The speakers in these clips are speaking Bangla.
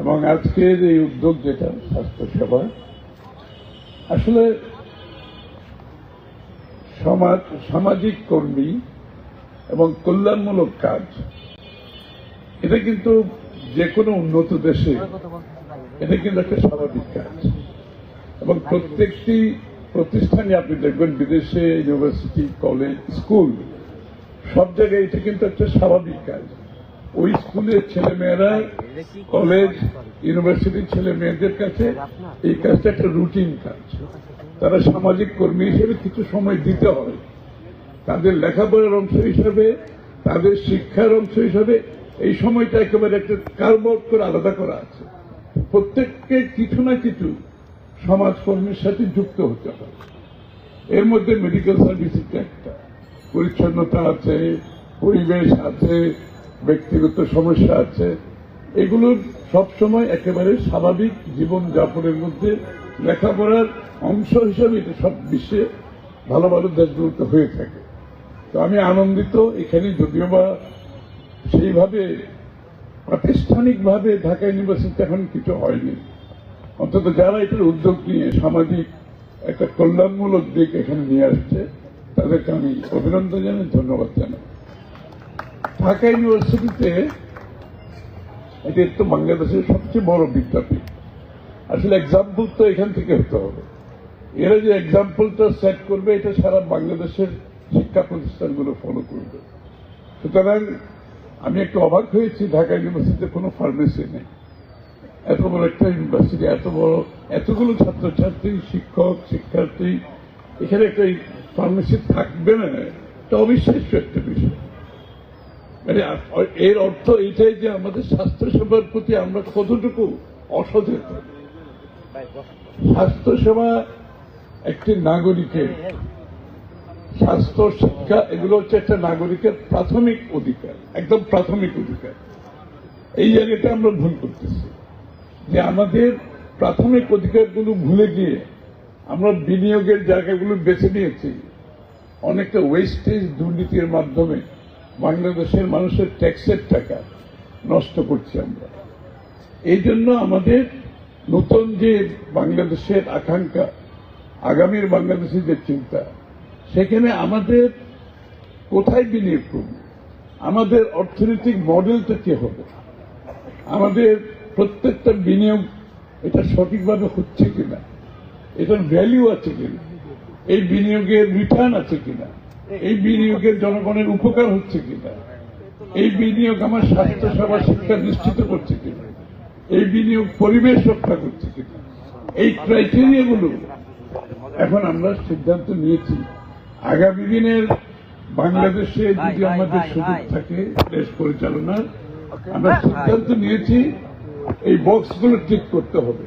এবং আজকের এই উদ্যোগ যেটা স্বাস্থ্য সেবা আসলে সমাজ, সামাজিক কর্মী এবং কল্যাণমূলক কাজ, এটা কিন্তু যে কোনো উন্নত দেশে, এটা কিন্তু একটা স্বাভাবিক কাজ। এবং প্রত্যেকটি প্রতিষ্ঠানে আপনি দেখবেন, বিদেশে, ইউনিভার্সিটি, কলেজ, স্কুল, সব জায়গায় এটা কিন্তু একটা স্বাভাবিক কাজ। ওই স্কুলের ছেলে মেয়েরা কলেজ ইউনিভার্সিটির ছেলে মেয়েদের কাছে এই কাজটা একটা রুটিন কাজ। তারা সামাজিক কর্মী হিসেবে কিছু সময় দিতে হবে। তাদের লেখাপড়ার অংশ হিসাবে, তাদের শিক্ষার অংশ হিসাবে এই সময়টা একেবারে একটা কার্ভ করে আলাদা করা আছে। প্রত্যেককে কিছু না কিছু সমাজকর্মীর সাথে যুক্ত হতে হয় এর মধ্যে মেডিকেল সার্ভিসেসটা একটা। পরিচ্ছন্নতা আছে, পরিবেশ আছে ব্যক্তিগত সমস্যা আছে। এগুলো সবসময় একেবারে স্বাভাবিক জীবন যাপনের মধ্যে লেখাপড়ার অংশ হিসাবে এটা সব বিশ্বে ভালো ভালো দেশগুলোতে হয়ে থাকে। তো আমি আনন্দিত এখানে যদিও বা সেইভাবে প্রাতিষ্ঠানিকভাবে ঢাকা ইউনিভার্সিটি এখন কিছু হয়নি। অন্তত যারা এটার উদ্যোগ নিয়ে সামাজিক একটা কল্যাণমূলক দিক এখানে নিয়ে আসছে, তাদেরকে আমি অভিনন্দন জানাই, ধন্যবাদ জানাই। ঢাকা ইউনিভার্সিটিতে এটা তো বাংলাদেশের সবচেয়ে বড় বিদ্যাপীঠ। আসলে এক্সাম্পল তো এখান থেকে হতে হবে। এরা যে এক্সাম্পলটা সেট করবে, এটা সারা বাংলাদেশের শিক্ষা প্রতিষ্ঠানগুলো ফলো করবে। সুতরাং আমি একটু অবাক হয়েছি, ঢাকা ইউনিভার্সিটিতে কোনো ফার্মেসি নেই। এত বড় একটা ইউনিভার্সিটি এত বড়, এতগুলো ছাত্রছাত্রী, শিক্ষক, শিক্ষার্থী, এখানে একটা ফার্মেসি থাকবে না, এটা অবিশ্বাস্য একটা বিষয়। মানে এর অর্থ এটাই যে আমাদের স্বাস্থ্যসেবার প্রতি আমরা কতটুকু অসচেতন স্বাস্থ্যসেবা একটি নাগরিকের স্বাস্থ্য শিক্ষা, এগুলো হচ্ছে একটা নাগরিকের প্রাথমিক অধিকার, একদম প্রাথমিক অধিকার। এই জায়গাটা আমরা ভুল করতেছি। যে আমাদের প্রাথমিক অধিকারগুলো ভুলে গিয়ে আমরা বিনিয়োগের জায়গাগুলো বেছে নিয়েছি। অনেকটা ওয়েস্টেজ দুর্নীতির মাধ্যমে বাংলাদেশের মানুষের ট্যাক্সের টাকা নষ্ট করছি আমরা। এই জন্য আমাদের নতুন যে বাংলাদেশের আকাঙ্ক্ষা, আগামীর বাংলাদেশের যে চিন্তা, সেখানে আমাদের কোথায় বিনিয়োগ করব? আমাদের অর্থনৈতিক মডেলটা কি হবে? আমাদের প্রত্যেকটা বিনিয়োগ এটা সঠিকভাবে হচ্ছে কিনা? এটার ভ্যালু আছে কিনা? এই বিনিয়োগের রিটার্ন আছে কিনা? এই বিনিয়োগের জনগণের উপকার হচ্ছে কিনা? এই বিনিয়োগ আমার স্বাস্থ্য সেবা শিক্ষা নিশ্চিত করছে কিনা? এই বিনিয়োগ পরিবেশ রক্ষা করছে কিনা? এই ক্রাইটেরিয়াগুলো এখন আমরা সিদ্ধান্ত নিয়েছি। আগামী দিনের বাংলাদেশে যদি আমাদের সুযোগ থাকে দেশ পরিচালনার আমরা সিদ্ধান্ত নিয়েছি এই বক্সগুলো ঠিক করতে হবে।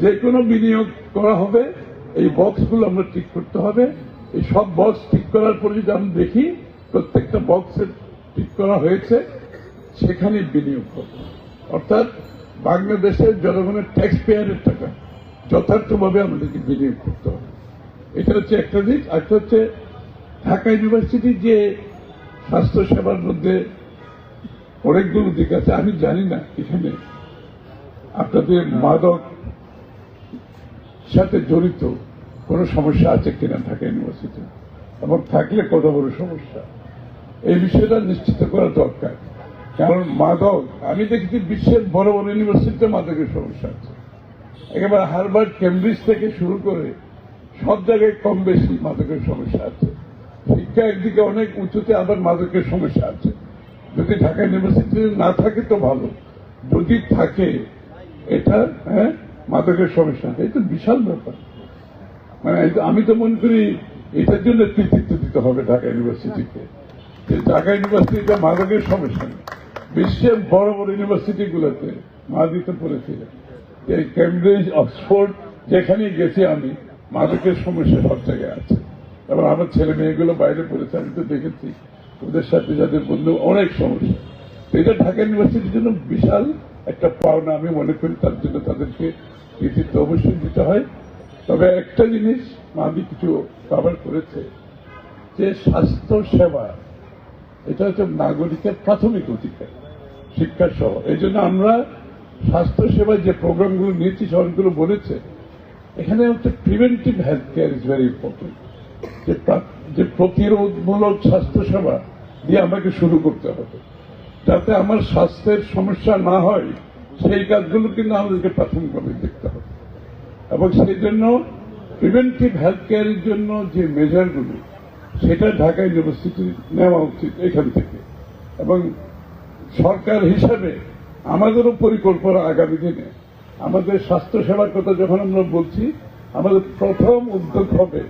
যে কোনো বিনিয়োগ করা হবে এই বক্সগুলো আমরা ঠিক করতে হবে। এই সব বক্স ঠিক করার পর যদি আমরা দেখি, প্রত্যেকটা বক্সের ঠিক করা হয়েছে সেখানে বিনিয়োগ করব। অর্থাৎ বাংলাদেশের জনগণের ট্যাক্স পেয়ারের টাকা, যথার্থভাবে আমাদেরকে বিনিয়োগ করতে হবে। এটা হচ্ছে একটা দিক। একটা হচ্ছে ঢাকা ইউনিভার্সিটি যে স্বাস্থ্য সেবার মধ্যে অনেকগুলো দিক আছে। আমি জানি না এখানে আপনাদের মাদক সাথে জড়িত কোনো সমস্যা আছে কিনা ঢাকা ইউনিভার্সিটি এবং থাকলে কত বড় সমস্যা। এই বিষয়টা নিশ্চিত করা দরকার। কারণ মাদক, আমি দেখেছি বিশ্বের বড় বড় ইউনিভার্সিটিতে মাদকের সমস্যা আছে। একেবারে হারবার্ড কেমব্রিজ থেকে শুরু করে সব জায়গায় কম বেশি মাদকের সমস্যা আছে। শিক্ষা একদিকে অনেক উঁচুতে আবার মাদকের সমস্যা আছে। যদি ঢাকা ইউনিভার্সিটিতে না থাকে তো ভালো। যদি থাকে, এটা হ্যাঁ মাদকের সমস্যা তো বিশাল ব্যাপার। মানে আমি তো মনে করি এটার জন্য কৃতিত্ব দিতে হবে ঢাকা ইউনিভার্সিটিকে। যে ঢাকা ইউনিভার্সিটিতে মাদকের সমস্যা নেই। বিশ্বের বড় বড় ইউনিভার্সিটি গুলোতে মা দিতে পড়েছিলেন এই কেমব্রিজ, অক্সফোর্ড যেখানেই গেছি আমি, মাদকের সমস্যা সব জায়গায় আছে। এবার আমার ছেলে মেয়েগুলো বাইরে পড়েছে, আমি তো দেখেছি। ওদের সাথে যাদের বন্ধু, অনেক সমস্যা। এটা ঢাকা ইউনিভার্সিটির জন্য বিশাল একটা পাওনা। আমি মনে করি তার জন্য তাদেরকে কৃতিত্ব অবশ্যই দিতে হয়। তবে একটা জিনিস মাদি কিছু কভার করেছে, যে স্বাস্থ্য সেবা, এটা হচ্ছে নাগরিকের প্রাথমিক অধিকার, শিক্ষা সহ। এই জন্য আমরা স্বাস্থ্য সেবার যে প্রোগ্রামগুলো নিয়েছি সবগুলো বলেছে, এখানে হচ্ছে preventive health care is very important যে যে প্রতিরোধমূলক স্বাস্থ্য সেবা দিয়ে আমাকে শুরু করতে হবে। যাতে আমার স্বাস্থ্যের সমস্যা না হয়, সেই কাজগুলো কিন্তু আমাদেরকে প্রাথমিকভাবে দেখতে হবে। এবং সেই জন্য প্রিভেন্টিভ হেলথ কেয়ারের জন্য যে মেজারগুলো সেটা ঢাকা ইউনিভার্সিটি নেওয়া উচিত এখান থেকে। এবং সরকার হিসাবে আমাদেরও পরিকল্পনা আগামী দিনে। আমাদের স্বাস্থ্য সেবার কথা যখন আমরা বলছি, আমাদের প্রথম উদ্যোগ হবে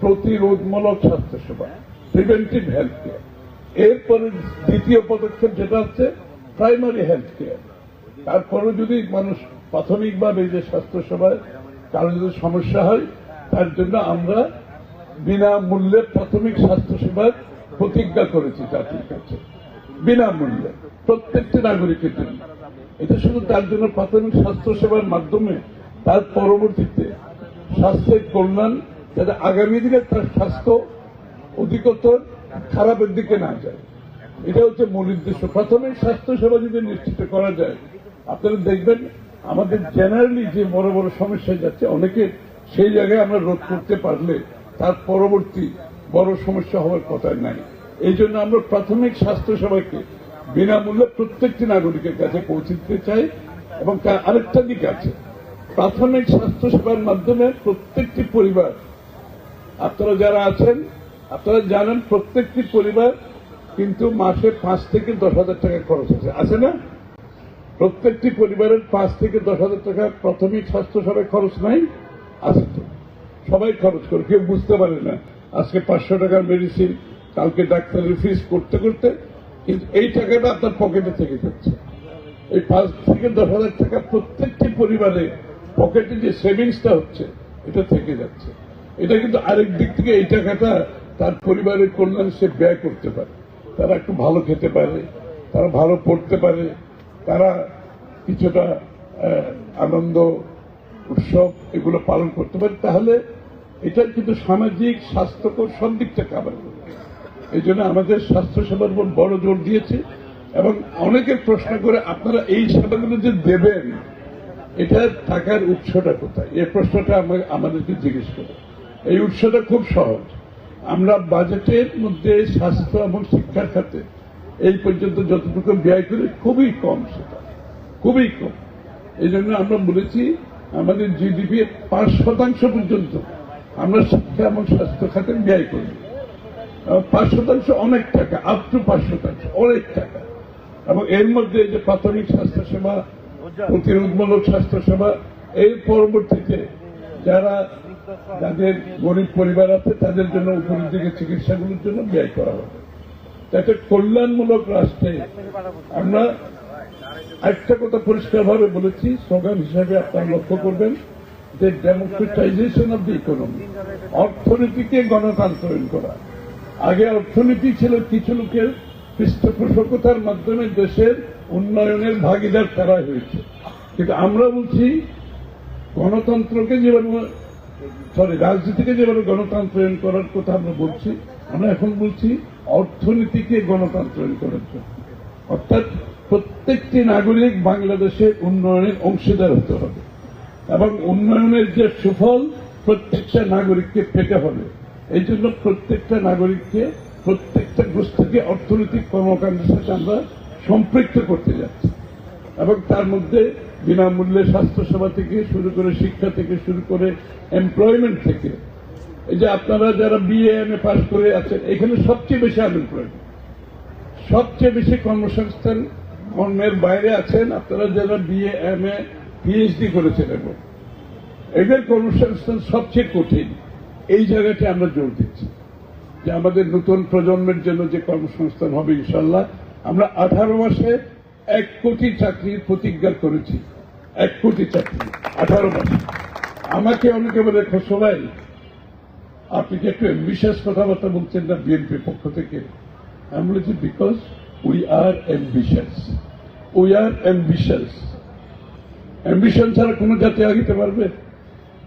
প্রতিরোধমূলক স্বাস্থ্য সেবা প্রিভেন্টিভ হেলথ কেয়ার এরপরে দ্বিতীয় পদক্ষেপ যেটা হচ্ছে প্রাইমারি হেলথ কেয়ার তারপরে যদি মানুষ প্রাথমিকভাবে যে স্বাস্থ্য সেবায় কারও যদি সমস্যা হয়, তার জন্য আমরা বিনামূল্যে প্রাথমিক স্বাস্থ্য সেবার প্রতিজ্ঞা করেছি জাতির কাছে। বিনামূল্যে, প্রত্যেকটি নাগরিকের জন্য। এটা শুধু তার জন্য প্রাথমিক স্বাস্থ্য সেবার মাধ্যমে, তার পরবর্তীতে স্বাস্থ্যের কল্যাণ যাতে আগামী দিনে তার স্বাস্থ্য অধিকতর খারাপের দিকে না যায়। এটা হচ্ছে মূল উদ্দেশ্য। প্রাথমিক স্বাস্থ্য সেবা যদি নিশ্চিত করা যায়, আপনারা দেখবেন আমাদের জেনারেলি যে বড় বড় সমস্যা যাচ্ছে, অনেকে সেই জায়গায় আমরা রোধ করতে পারলে তার পরবর্তী বড় সমস্যা হওয়ার কথা নাই। এই জন্য আমরা প্রাথমিক স্বাস্থ্য সেবাকে বিনামূল্যে প্রত্যেকটি নাগরিকের কাছে পৌঁছে দিতে চাই এবং তার আরেকটা দিক আছে। প্রাথমিক স্বাস্থ্য সেবার মাধ্যমে প্রত্যেকটি পরিবার, আপনারা যারা আছেন, আপনারা জানেন প্রত্যেকটি পরিবার কিন্তু মাসে পাঁচ থেকে দশ হাজার টাকা খরচ আছে। আছে না? প্রত্যেকটি পরিবারের পাঁচ থেকে দশ হাজার টাকা প্রাথমিক স্বাস্থ্য সেবায় খরচ নাই, আছে তো। সবাই খরচ করে, কেউ বুঝতে পারে না। আজকে পাঁচশো টাকার মেডিসিন কালকে ডাক্তারের ফিস করতে করতে, কিন্তু এই টাকাটা আপনার পকেটে থেকে যাচ্ছে। এই পাঁচ থেকে দশ হাজার টাকা প্রত্যেকটি পরিবারে পকেটে যে সেভিংসটা হচ্ছে, এটা থেকে যাচ্ছে। এটা কিন্তু আরেক দিক থেকে এই টাকাটা তার পরিবারের কল্যাণ সে ব্যয় করতে পারে। তারা একটু ভালো খেতে পারে, তারা ভালো পড়তে পারে তারা কিছুটা আনন্দ, উৎসব এগুলো পালন করতে পারে। তাহলে এটা কিন্তু সামাজিক, স্বাস্থ্যকর সব দিকটা কাবার করবে এই জন্য আমাদের স্বাস্থ্য সেবার উপর বড় জোর দিয়েছে এবং অনেকে প্রশ্ন করে আপনারা এই সেবাগুলো যে দেবেন এটার টাকার উৎসটা কোথায়? এই প্রশ্নটা আমা- আমাদেরকে জিজ্ঞেস করে এই উৎসটা খুব সহজ। আমরা বাজেটের মধ্যে স্বাস্থ্য এবং শিক্ষার খাতে এই পর্যন্ত যতটুকু ব্যয় করি খুবই কম সেটা, খুবই কম। এই জন্য আমরা বলেছি, আমাদের জিডিপি পাঁচ শতাংশ পর্যন্ত আমরা শিক্ষা এবং স্বাস্থ্য খাতে ব্যয় করি। পাঁচ শতাংশ অনেক টাকা আপ টু পাঁচ শতাংশ, অনেক টাকা। এবং এর মধ্যে যে প্রাথমিক স্বাস্থ্য সেবা প্রতিরোধমূলক স্বাস্থ্য সেবা এর পরবর্তীতে যারা যাদের গরিব পরিবার আছে, তাদের জন্য উপরের দিকে চিকিৎসাগুলোর জন্য ব্যয় করা হবে। একটা কল্যাণমূলক রাষ্ট্রে আমরা একটা কথা পরিষ্কারভাবে বলেছি স্লোগান হিসাবে আপনারা লক্ষ্য করবেন, যে ডেমোক্রেটাইজেশন অব দি ইকোনমি অর্থনীতিকে গণতান্ত্রায়ন করা। আগে অর্থনীতি ছিল কিছু লোকের পৃষ্ঠপোষকতার মাধ্যমে দেশের উন্নয়নের ভাগিদার করা হয়েছে। কিন্তু আমরা বলছি, গণতন্ত্রকে যেভাবে সরি রাজনীতিকে যেভাবে গণতন্ত্রায়ন করার কথা আমরা বলছি, আমরা এখন বলছি অর্থনীতিকে গণতন্ত্রায়ন করার জন্য অর্থাৎ প্রত্যেকটি নাগরিক বাংলাদেশের উন্নয়নের অংশীদার হতে হবে। এবং উন্নয়নের যে সুফল প্রত্যেকটা নাগরিককে পেতে হবে। এই জন্য প্রত্যেকটা নাগরিককে, প্রত্যেকটা গোষ্ঠীকে অর্থনৈতিক কর্মকাণ্ডের সাথে আমরা সম্পৃক্ত করতে যাচ্ছি। এবং তার মধ্যে বিনামূল্যে স্বাস্থ্যসেবা থেকে শুরু করে শিক্ষা থেকে শুরু করে এমপ্লয়মেন্ট থেকে এই যে আপনারা যারা বিএ এম এ পাস করে আছেন, এখানে সবচেয়ে বেশি আনএমপ্লয়মেন্ট সবচেয়ে বেশি কর্মসংস্থান কর্মের বাইরে আছেন আপনারা যারা বিএ এম এ পিএইচডি করেছেন এবং এদের কর্মসংস্থান সবচেয়ে কঠিন। এই জায়গাটা আমরা জোর দিচ্ছি যে আমাদের নতুন প্রজন্মের জন্য যে কর্মসংস্থান হবে ইনশাল্লাহ আমরা আঠারো মাসে এক কোটি চাকরির প্রতিজ্ঞা করেছি। এক কোটি চাকরি, আঠারো মাসে। আমাকে অনেকে বলে সবাই আপনি কি একটু বিশেষ কথাবার্তা বলছেন না বিএনপির পক্ষ থেকে? আমি বলেছি because we are ambitious we are ambitious ambition ছাড়া কোনো জাতি আগিতে পারবে?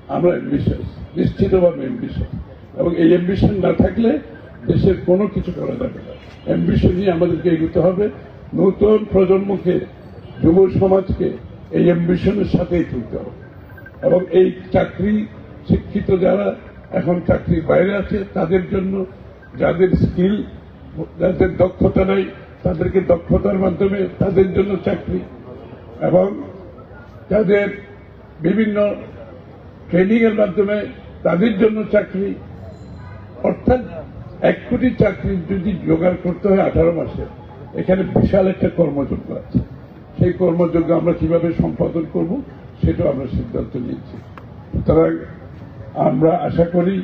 আমরা অ্যাম্বিশাস নিশ্চিতভাবে অ্যাম্বিশন এবং এই অ্যাম্বিশন না থাকলে দেশের কোনো কিছু করা যাবে না। অ্যাম্বিশন নিয়ে আমাদেরকে এগোতে হবে। নতুন প্রজন্মকে, যুব সমাজকে এই অ্যাম্বিশনের সাথেই তুলতে হবে। এবং এই চাকরি শিক্ষিত যারা এখন চাকরির বাইরে আছে, তাদের জন্য যাদের স্কিল যাদের দক্ষতা নেই, তাদেরকে দক্ষতার মাধ্যমে তাদের জন্য চাকরি। এবং যাদের বিভিন্ন ট্রেনিং এর মাধ্যমে তাদের জন্য চাকরি। অর্থাৎ এক কোটি চাকরি যদি জোগাড় করতে হয় আঠারো মাসে, এখানে বিশাল একটা কর্মযোগ্য আছে। সেই কর্মযোগ্য আমরা কীভাবে সম্পাদন করব, সেটাও আমরা সিদ্ধান্ত নিয়েছি। সুতরাং আমরা আশা করি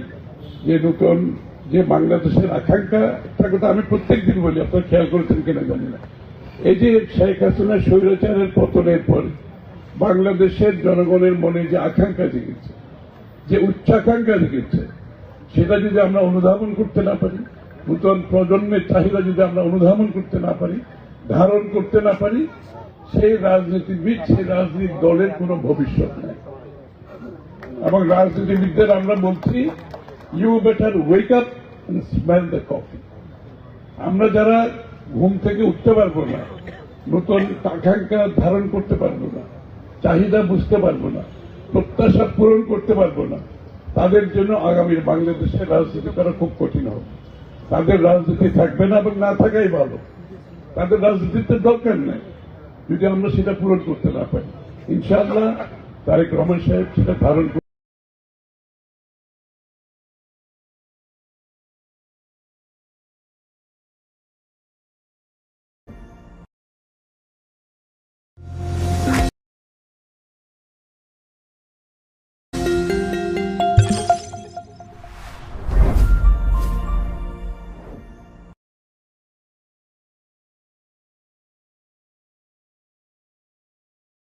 যে নতুন যে বাংলাদেশের আকাঙ্ক্ষা একটা কথা আমি প্রত্যেক দিন বলি, আপনারা খেয়াল করেছেন কিনা জানি না। এই যে শেখ হাসিনা স্বৈরাচারের পতনের পরে বাংলাদেশের জনগণের মনে যে আকাঙ্ক্ষা জেগেছে, যে উচ্চাকাঙ্ক্ষা জেগেছে, সেটা যদি আমরা অনুধাবন করতে না পারি, নূতন প্রজন্মের চাহিদা যদি আমরা অনুধাবন করতে না পারি, ধারণ করতে না পারি, সেই রাজনীতিবিদ, সেই রাজনীতি দলের কোনো ভবিষ্যৎ নেই। এবং রাজনীতিবিদদের আমরা বলছি you better wake up smell the coffee আমরা যারা ঘুম থেকে উঠতে পারব না, নতুন আকাঙ্ক্ষা ধারণ করতে পারব না, চাহিদা বুঝতে পারব না, প্রত্যাশা পূরণ করতে পারব না, তাদের জন্য আগামীর বাংলাদেশের রাজনীতি করা খুব কঠিন হবে। তাদের রাজনীতি থাকবে না এবং না থাকাই ভালো। তাদের রাজনীতির তো দরকার নেই, যদি আমরা সেটা পূরণ করতে না পারি। ইনশাআল্লাহ তারেক রহমান সাহেব সেটা ধারণ